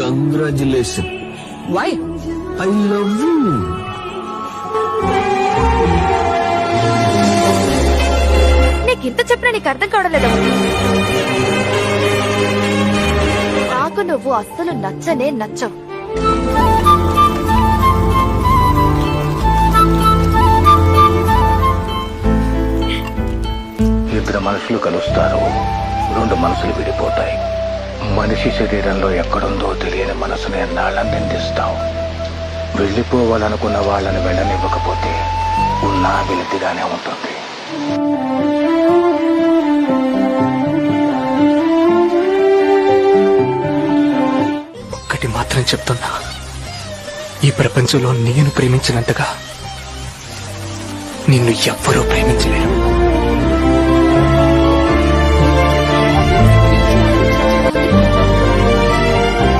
Congratulation why I love you నీకు ఇంత చెప్పినా నీకు అర్థం కావడం లేదా. నాకు నువ్వు అస్సలు నచ్చనే నచ్చవు. ఇద్దరు మనుషులు కలుస్తారు. రెండు మనసులు విడిపోతాయి. మనిషి శరీరంలో ఎక్కడుందో తెలియని మనసుని ఎన్నాళ్ళని నిందిస్తాం. వెళ్ళిపోవాలనుకున్న వాళ్ళని వెళ్ళనివ్వకపోతే ఉన్నా వెలితిగానే ఉంటుంది. ఒక్కటి మాత్రం చెప్తున్నా. ఈ ప్రపంచంలో నేను ప్రేమించినంతగా నిన్ను ఎవ్వరూ ప్రేమించలేరు.